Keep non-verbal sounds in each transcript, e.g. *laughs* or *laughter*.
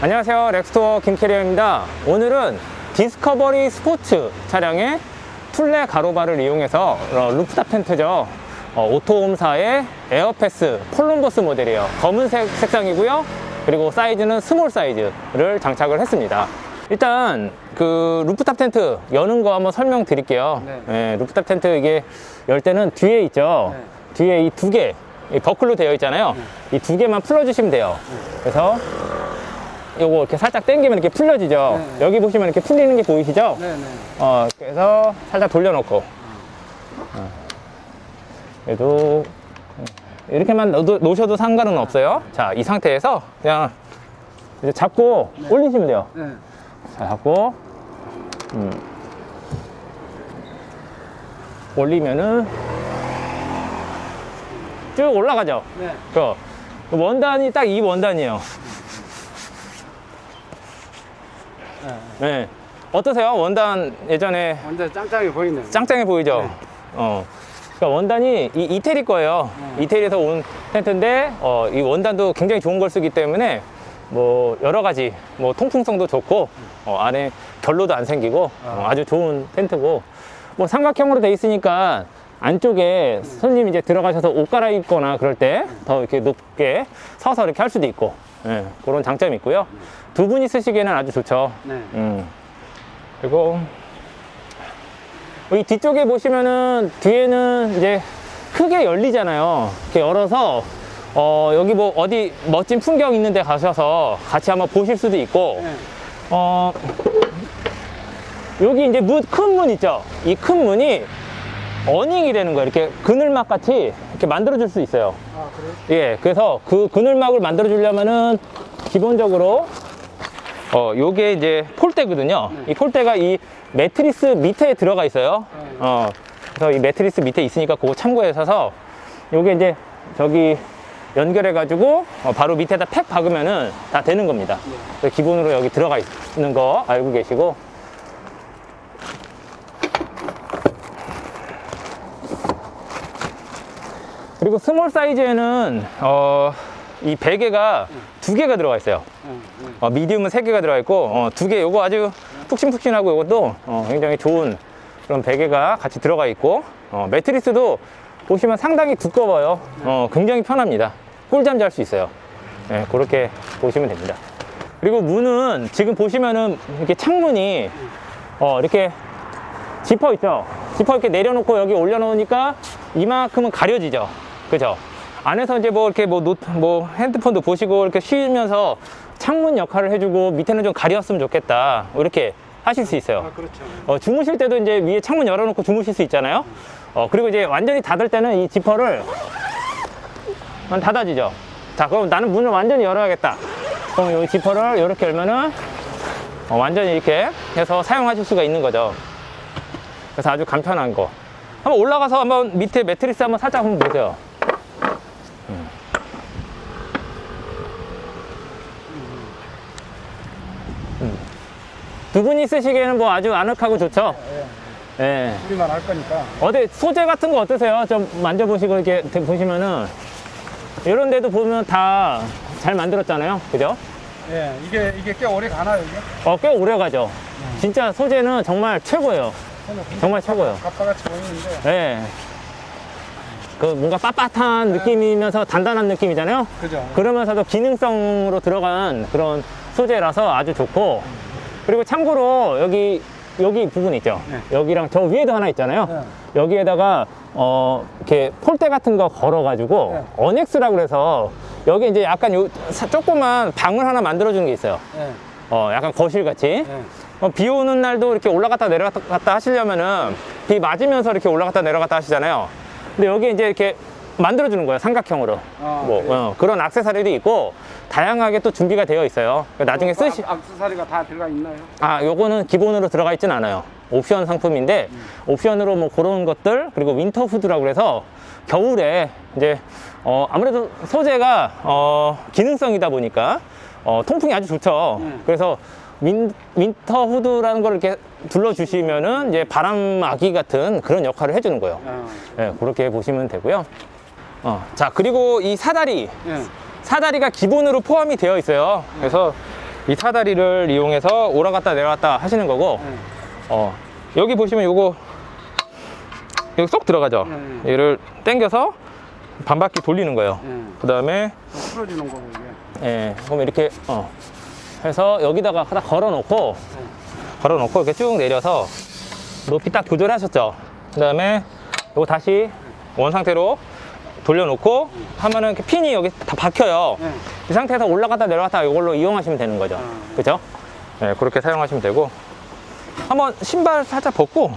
안녕하세요. 렉스토어 김캐리어입니다. 오늘은 디스커버리 스포츠 차량의 툴레 가로바를 이용해서 어, 루프탑 텐트죠. 어, 오토홈사의 에어패스 콜럼버스 모델이에요. 검은색 색상이고요. 그리고 사이즈는 스몰 사이즈를 장착을 했습니다. 일단 그 루프탑 텐트 여는 거 한번 설명드릴게요. 네. 예, 루프탑 텐트 이게 열 때는 뒤에 있죠. 네. 뒤에 이 두개 버클로 되어 있잖아요. 이 두 개만 풀어주시면 돼요. 그래서 요거 이렇게 살짝 당기면 이렇게 풀려지죠. 네. 여기 보시면 이렇게 풀리는 게 보이시죠? 네네. 어, 그래서 살짝 돌려놓고. 어. 그래도 이렇게만 넣어도- 놓으셔도 상관은 없어요. 자, 이 상태에서 그냥 이제 잡고 올리시면 돼요. 네. 자, 잡고 음. 올리면은 쭉 올라가죠. 네. 그 원단이 딱 이 원단이에요. 네. 네. 어떠세요? 원단 예전에 완전 짱짱해 보이네요. 짱짱해 보이죠? 네. 어. 그러니까 원단이 이 이태리 거예요. 네. 이태리에서 온 텐트인데 어, 이 원단도 굉장히 좋은 걸 쓰기 때문에 뭐 여러 가지 뭐 통풍성도 좋고 어, 안에 결로도 안 생기고 어, 아주 좋은 텐트고 뭐 삼각형으로 돼 있으니까 안쪽에 손님 이제 들어가셔서 옷 갈아입거나 그럴 때 더 이렇게 높게 서서 이렇게 할 수도 있고 예, 그런 장점이 있고요. 두 분이 쓰시기에는 아주 좋죠. 네. 음. 그리고 여기 뒤쪽에 보시면은 뒤에는 이제 크게 열리잖아요. 이렇게 열어서 어 여기 뭐 어디 멋진 풍경 있는데 가셔서 같이 한번 보실 수도 있고 네. 어 여기 이제 문, 큰 문 있죠. 이 큰 문이 어닝이 되는 거예요. 이렇게 그늘막 같이 이렇게 만들어 줄 수 있어요. 아 그래요? 예, 그래서 그 그늘막을 만들어 주려면은 기본적으로 어, 요게 이제 폴대거든요. 네. 이 폴대가 이 매트리스 밑에 들어가 있어요. 네. 어, 그래서 이 매트리스 밑에 있으니까 그거 참고해서 요게 이제 저기 연결해가지고 어, 바로 밑에다 팩 박으면은 다 되는 겁니다. 네. 기본으로 여기 들어가 있는 거 알고 계시고 그리고 스몰 사이즈에는 어, 이 베개가 두 개가 들어가 있어요. 어, 미디움은 세 개가 들어가 있고 어, 두개 요거 아주 푹신푹신하고 요것도 어, 굉장히 좋은 그런 베개가 같이 들어가 있고 어, 매트리스도 보시면 상당히 두꺼워요. 어, 굉장히 편합니다. 꿀잠 잘 수 있어요. 네, 그렇게 보시면 됩니다. 그리고 문은 지금 보시면은 이렇게 창문이 어, 이렇게 지퍼 있죠? 지퍼 이렇게 내려놓고 여기 올려놓으니까 이만큼은 가려지죠? 그죠? 안에서 이제 뭐 이렇게 뭐, 노, 뭐 핸드폰도 보시고 이렇게 쉬면서 창문 역할을 해주고 밑에는 좀 가렸으면 좋겠다. 뭐 이렇게 하실 수 있어요. 아 그렇죠. 어, 주무실 때도 이제 위에 창문 열어놓고 주무실 수 있잖아요. 어, 그리고 이제 완전히 닫을 때는 이 지퍼를 한 닫아지죠. 자, 그럼 나는 문을 완전히 열어야겠다. 그럼 이 지퍼를 이렇게 열면은 어, 완전히 이렇게 해서 사용하실 수가 있는 거죠. 그래서 아주 간편한 거. 한번 올라가서 한번 밑에 매트리스 한번 살짝 한번 보세요. 두 분이 쓰시기에는 뭐 아주 아늑하고 좋죠. 예. 예. 우리만 할 거니까. 어디 소재 같은 거 어떠세요? 좀 만져보시고 이렇게 보시면은 이런 데도 보면 다 잘 만들었잖아요. 그죠? 예. 이게 이게 꽤 오래 가나요 이게? 어, 꽤 오래 가죠. 진짜 소재는 정말 최고예요. 정말 최고예요. 갑바같이 보이는데. 예. 그 뭔가 빳빳한 느낌이면서 단단한 느낌이잖아요. 그죠? 그러면서도 기능성으로 들어간 그런 소재라서 아주 좋고 그리고 참고로 여기 여기 부분 있죠. 네. 여기랑 저 위에도 하나 있잖아요. 네. 여기에다가 어 이렇게 폴대 같은 거 걸어가지고 네. 어넥스라고 그래서 여기 이제 약간 요 사- 조그만 방을 하나 만들어 주는 게 있어요. 예. 어 약간 거실 같이. 예. 어, 비 오는 날도 이렇게 올라갔다 내려갔다 하시려면은 비 맞으면서 이렇게 올라갔다 내려갔다 하시잖아요. 근데 여기 이제 이렇게 만들어주는 거예요. 삼각형으로. 아, 뭐, 그래요? 어, 그런 악세사리도 있고 다양하게 또 준비가 되어 있어요. 그러니까 나중에 뭐 쓰시, 악- 악세사리가 다 들어가 있나요? 아, 요거는 기본으로 들어가 있진 않아요. 옵션 상품인데 옵션으로 뭐 그런 것들 그리고 윈터 후드라고 그래서 겨울에 이제 어, 아무래도 소재가 어, 기능성이다 보니까 어, 통풍이 아주 좋죠. 네. 그래서 윈, 윈터 후드라는 걸 이렇게 둘러주시면은 이제 바람막이 같은 그런 역할을 해주는 거예요. 어. 예, 그렇게 보시면 되고요. 어, 자, 그리고 이 사다리. 예. 사다리가 기본으로 포함이 되어 있어요. 그래서 이 사다리를 이용해서 올라갔다 내려갔다 하시는 거고, 네. 어, 여기 보시면 요거, 여기 쏙 들어가죠? 네. 얘를 당겨서 반 바퀴 돌리는 거예요. 네. 그 다음에, 또 풀어주는 거고 이게. 예, 그럼 이렇게, 어, 해서 여기다가 딱 걸어 놓고, 걸어 놓고 이렇게 쭉 내려서 높이 딱 조절하셨죠? 그 다음에 요거 다시 원 상태로 돌려놓고 하면은 이렇게 핀이 여기 다 박혀요. 네. 이 상태에서 올라갔다 내려갔다 이걸로 이용하시면 되는 거죠. 아. 그죠? 네, 그렇게 사용하시면 되고. 한번 신발 살짝 벗고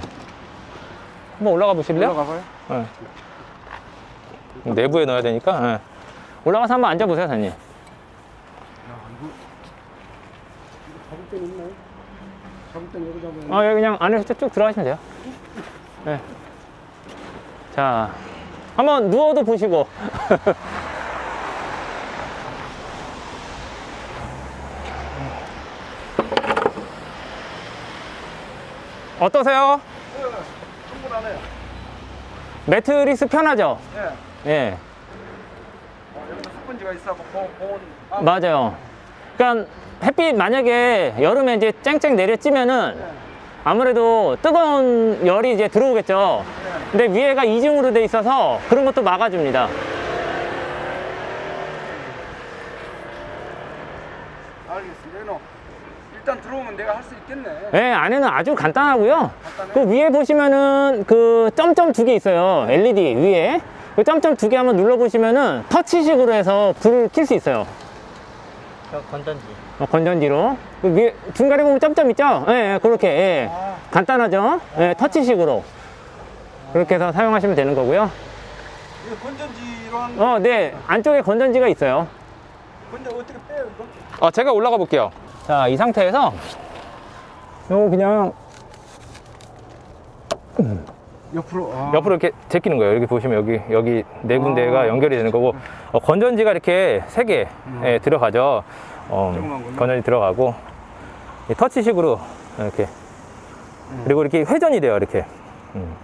한번 올라가 보실래요? 올라가 봐요. 네. 내부에 넣어야 되니까. 네. 올라가서 한번 앉아보세요, 사장님. 잡을 때는 있나요? 잡을 때는 여기 잡아요. 아, 여기 그냥 안에서 쭉 들어가시면 돼요. 네. 자, 한번 누워도 보시고. *laughs* 어떠세요? 충분하네요. 매트리스 편하죠? 예. 예, 어, 여기도 스펀지가 있어서 보, 보온. 아, 맞아요. 그러니까 햇빛 만약에 여름에 이제 쨍쨍 내려찌면은 네. 아무래도 뜨거운 열이 이제 들어오겠죠. 근데 위에가 이중으로 돼 있어서 그런 것도 막아줍니다. 알겠습니다. 이놈. 일단 들어오면 내가 할 수 있겠네. 네, 안에는 아주 간단하고요. 간단해? 그 위에 보시면은 그 점점 두 개 있어요. LED 위에. 그 점점 두 개 한번 눌러보시면은 터치식으로 해서 불을 켤 수 있어요. 저 건전지. 어, 건전지로. 그 위에 중간에 보면 점점 있죠? 예, 예, 그렇게. 예. 아. 간단하죠? 예, 터치식으로. 그렇게 해서 사용하시면 되는 거고요. 이거 건전지로 한 어, 네. 안쪽에 건전지가 있어요. 근데 어떻게 빼요 이거? 어, 제가 올라가 볼게요. 자, 이 상태에서 요거 그냥 옆으로. 아. 옆으로 이렇게 제끼는 거예요. 여기 보시면 여기 여기 네 군데가 아. 연결이 되는 거고 어, 건전지가 이렇게 세개 예, 들어가죠. 어, 조그만? 건전지 들어가고 이 터치식으로 이렇게 그리고 이렇게 회전이 돼요. 이렇게 음,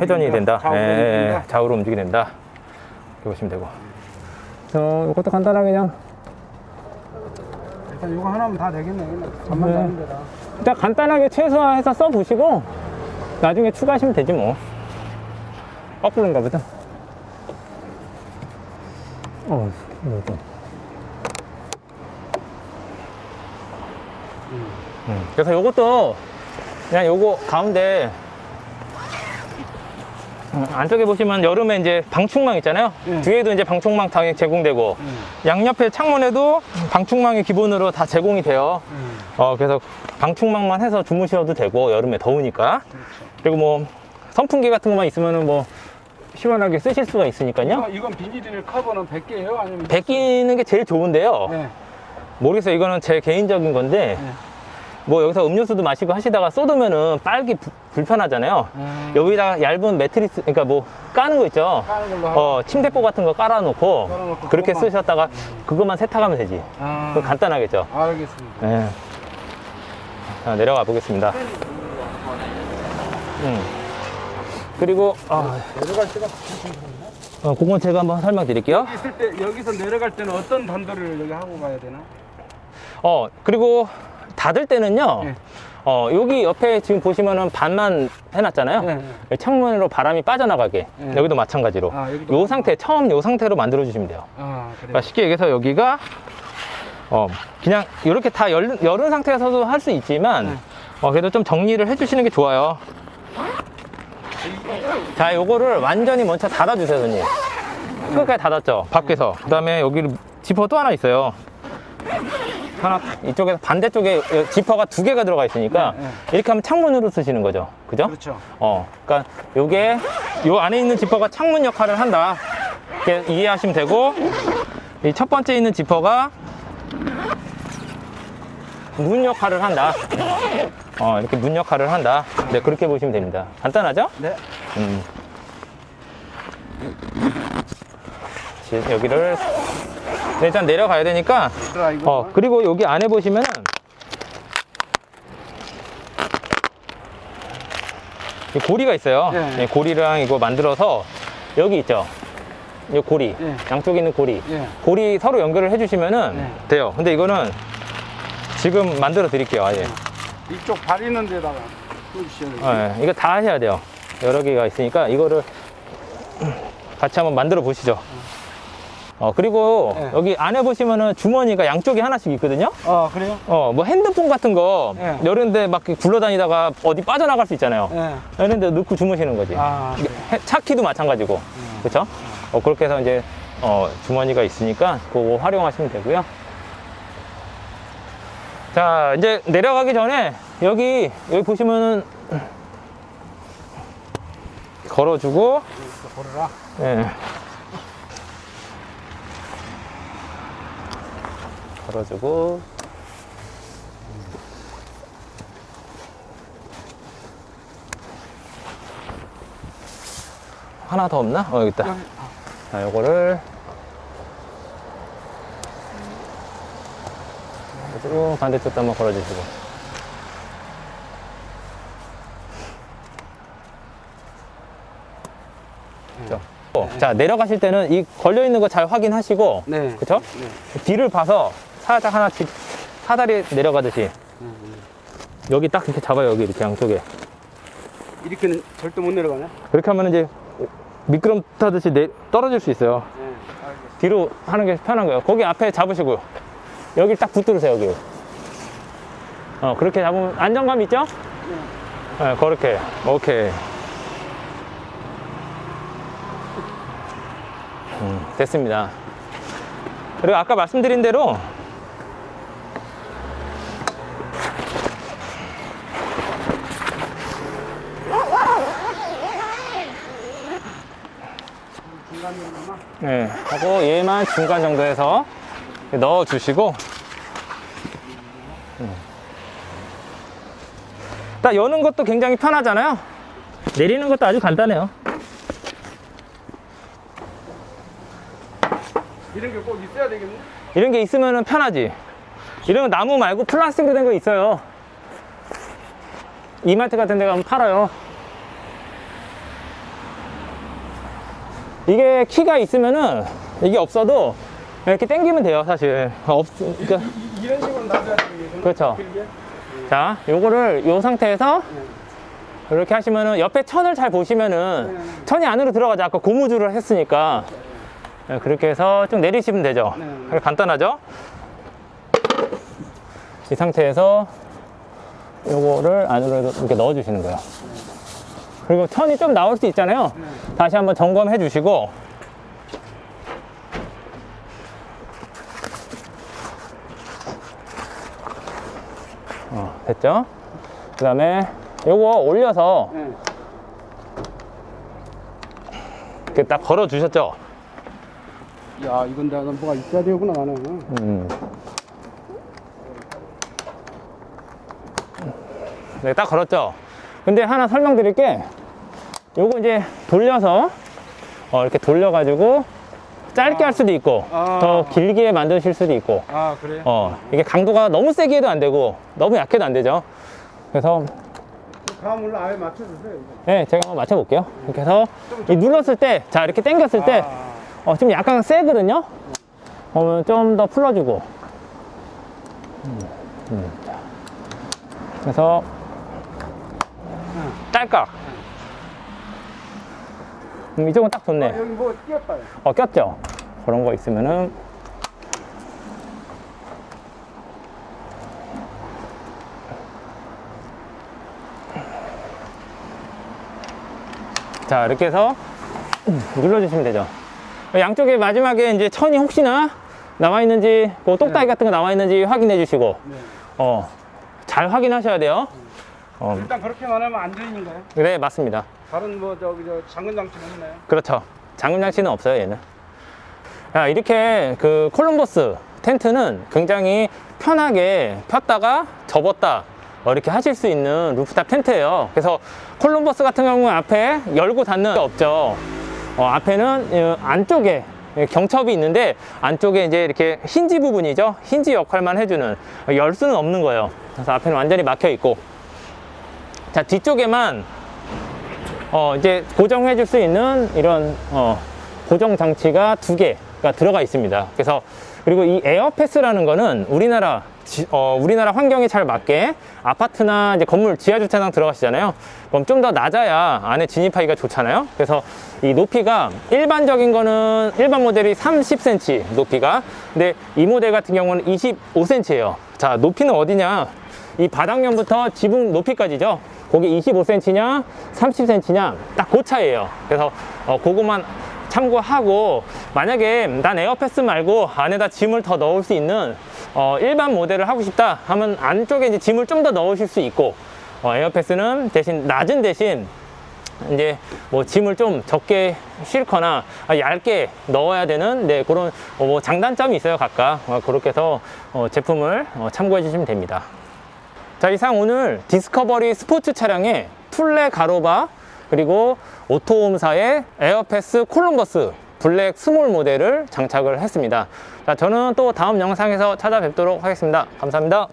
회전이 된다. 좌우로 예, 예, 움직인다. 좌우로 움직이 된다. 이렇게 보시면 되고. 저 이것도 간단하게 그냥 일단 이거 하나면 다 되겠네. 잠만 네. 자는 데다. 일단 간단하게 최소화해서 써보시고 나중에 추가하시면 되지 뭐. 거꾸로인가 보다 어, 이거. 음, 그래서 요것도 그냥 요거 가운데 음, 안쪽에 보시면 여름에 이제 방충망 있잖아요. 음. 뒤에도 이제 방충망 당연히 제공되고 음. 양옆에 창문에도 방충망이 기본으로 다 제공이 돼요. 음. 어, 그래서 방충망만 해서 주무셔도 되고, 여름에 더우니까. 그리고 뭐, 선풍기 같은 것만 있으면은 뭐, 시원하게 쓰실 수가 있으니까요. 이거, 이건 비닐을 커버는 100개예요? 아니면 베끼는 게 제일 좋은데요. 네. 모르겠어요. 이거는 제 개인적인 건데, 네. 뭐 여기서 음료수도 마시고 하시다가 쏟으면은 빨기 부- 불편하잖아요. 아, 여기다가 얇은 매트리스, 그러니까 뭐, 까는 거 있죠. 까는. 어, 침대포 같은 거 깔아놓고, 깔아놓고 그렇게 그것만. 쓰셨다가 그것만 세탁하면 되지. 아, 그거 간단하겠죠. 알겠습니다. 네. 자, 내려가 보겠습니다. 음. 그리고, 아, 내려갈 때가 어, 그건 제가 한번 설명 드릴게요. 있을 때 여기서 내려갈 때는 어떤 단도를 여기 하고 가야 되나? 어, 그리고 닫을 때는요, 네. 어, 여기 옆에 지금 보시면은 반만 해놨잖아요. 네. 창문으로 바람이 빠져나가게. 네. 여기도 마찬가지로. 아, 여기도 요 상태, 처음 요 상태로 만들어주시면 돼요. 아. 그러니까 쉽게 얘기해서 여기가, 어, 그냥 이렇게 다 열, 열은 상태에서도 할 수 있지만, 네. 어, 그래도 좀 정리를 해주시는 게 좋아요. 자, 요거를 완전히 먼저 닫아주세요, 손님. 끝까지 닫았죠, 밖에서. 그 다음에 여기 지퍼 또 하나 있어요. 하나, 이쪽에서 반대쪽에 지퍼가 두 개가 들어가 있으니까, 네, 네. 이렇게 하면 창문으로 쓰시는 거죠. 그죠? 그렇죠. 어, 그러니까 요게 요 안에 있는 지퍼가 창문 역할을 한다. 이렇게 이해하시면 되고 이 첫 번째 있는 지퍼가 문 역할을 한다. 어, 이렇게 문 역할을 한다. 네, 그렇게 보시면 됩니다. 간단하죠? 네. 음. 여기를 네, 일단 내려가야 되니까. 어, 그리고 여기 안에 보시면은 이 고리가 있어요. 네. 네, 고리랑 이거 만들어서 여기 있죠. 이 고리. 네. 양쪽에 있는 고리. 예. 고리 서로 연결을 해주시면은 네. 돼요. 근데 이거는 지금 만들어 드릴게요, 아예. 이쪽 발 있는 데다가. 예, 이거 다 하셔야 돼요. 여러 개가 있으니까 이거를 같이 한번 만들어 보시죠. 어, 그리고 네. 여기 안에 보시면은 주머니가 양쪽에 하나씩 있거든요. 아, 그래요? 어, 뭐 핸드폰 같은 거 네. 이런 데 막 굴러다니다가 어디 빠져나갈 수 있잖아요. 예. 이런 데 넣고 주무시는 거지. 아, 이게 해- 차 키도 마찬가지고. 그렇죠? 어, 그렇게 해서 이제 어, 주머니가 있으니까 그거 활용하시면 되고요. 자, 이제 내려가기 전에 여기 여기 보시면은 걸어주고 보러라. 예. 걸어주고 하나 더 없나? 어 여기 있다. 자, 요거를 그리고 반대쪽도 한번 걸어주시고. 어, 자 내려가실 때는 이 걸려 있는 거 잘 확인하시고, 네. 그렇죠? 네. 뒤를 봐서 살짝 하나씩 사다리 내려가듯이. 음, 여기 딱 이렇게 잡아요 여기 이렇게 양쪽에. 이렇게는 절대 못 내려가네. 그렇게 하면 이제 미끄럼 타듯이 내, 떨어질 수 있어요. 네. 알겠습니다. 뒤로 하는 게 편한 거예요. 거기 앞에 잡으시고요 여기 딱 붙들으세요 여기 어 그렇게 잡으면 안정감 있죠? 네, 그렇게. 오케이. 음, 됐습니다. 그리고 아까 말씀드린 대로 네, 하고 얘만 중간 정도에서 넣어 주시고. 음. 딱 여는 것도 굉장히 편하잖아요. 내리는 것도 아주 간단해요. 이런 게 꼭 있어야 되겠네. 이런 게 있으면 편하지. 이런 거 나무 말고 플라스틱으로 된 거 있어요. 이마트 같은 데 가면 팔아요 이게 키가 있으면은 이게 없어도 이렇게 당기면 돼요 사실 없 그러니까 이- 이런 식으로 놔줘야 되겠네. 그렇죠. 길게. 자, 요거를 요 상태에서 이렇게 하시면은 옆에 천을 잘 보시면은 천이 안으로 들어가죠. 아까 고무줄을 했으니까. 네, 그렇게 해서 좀 내리시면 되죠. 네. 간단하죠? 이 상태에서 요거를 안으로 이렇게 넣어 주시는 거예요. 그리고 천이 좀 나올 수 있잖아요. 다시 한번 점검해 주시고 어, 됐죠? 그 다음에 요거 올려서 네. 이렇게 딱 걸어 주셨죠? 야, 이건 내가 뭐가 있어야 되구나, 나는. 음. 네, 딱 걸었죠? 근데 하나 설명드릴 게 요거 이제 돌려서 어, 이렇게 돌려가지고 짧게 할 수도 있고 아. 더 길게 만드실 수도 있고 아, 그래요? 어, 이게 강도가 너무 세게 해도 안 되고 너무 약해도 안 되죠. 그래서 감을 아예 맞춰주세요. 이거. 네, 제가 한번 맞춰볼게요. 이렇게 해서 이 눌렀을 때, 자 이렇게 당겼을 때, 아, 어, 좀 약간 세거든요. 어, 좀 더 풀어주고. 음, 음, 자. 그래서 딸깍. 음, 이쪽은 딱 아, 좋네. 여기 뭐 끼었다. 어, 꼈죠? 그런 거 있으면은. 자, 이렇게 해서 눌러주시면 되죠. 양쪽에 마지막에 이제 천이 혹시나 나와 있는지, 그 똑딱이 같은 거 나와 있는지 확인해 주시고, 네. 어, 잘 확인하셔야 돼요. 어, 일단 그렇게만 하면 안전인가요? 네, 맞습니다. 다른 뭐 저기 저 장근 장치는 없나요? 그렇죠. 잠금 장치는 없어요, 얘는. 야, 이렇게 그 콜럼버스 텐트는 굉장히 편하게 폈다가 접었다 어, 이렇게 하실 수 있는 루프탑 텐트예요. 그래서 콜럼버스 같은 경우는 앞에 열고 닫는 게 없죠. 어, 앞에는 어, 안쪽에 경첩이 있는데 안쪽에 이제 이렇게 힌지 부분이죠. 힌지 역할만 해주는 열 수는 없는 거예요. 그래서 앞에는 완전히 막혀 있고 자 뒤쪽에만 어, 이제 고정해 줄 수 있는 이런 어, 고정 장치가 두 개가 들어가 있습니다. 그래서 그리고 이 에어패스라는 거는 우리나라 지- 어, 우리나라 환경에 잘 맞게 아파트나 이제 건물 지하 주차장 들어가시잖아요. 그럼 좀 더 낮아야 안에 진입하기가 좋잖아요. 그래서 이 높이가 일반적인 거는 일반 모델이 30cm 높이가. 근데 이 모델 같은 경우는 25cm예요. 자, 높이는 어디냐? 이 바닥면부터 지붕 높이까지죠. 그게 25cm냐, 30cm냐, 딱 그 차이예요. 그래서 어, 그거만 참고하고 만약에 난 에어패스 말고 안에다 짐을 더 넣을 수 있는 어, 일반 모델을 하고 싶다 하면 안쪽에 이제 짐을 좀 더 넣으실 수 있고 어, 에어패스는 대신 낮은 대신 이제 뭐 짐을 좀 적게 싣거나 아, 얇게 넣어야 되는 네, 그런 어, 뭐 장단점이 있어요 각각 어, 그렇게 해서 어, 제품을 어, 참고해 주시면 됩니다 자 이상 오늘 디스커버리 스포츠 차량의 풀레 가로바 그리고 오토홈사의 에어패스 콜럼버스 블랙 스몰 모델을 장착을 했습니다. 자 저는 또 다음 영상에서 찾아뵙도록 하겠습니다. 감사합니다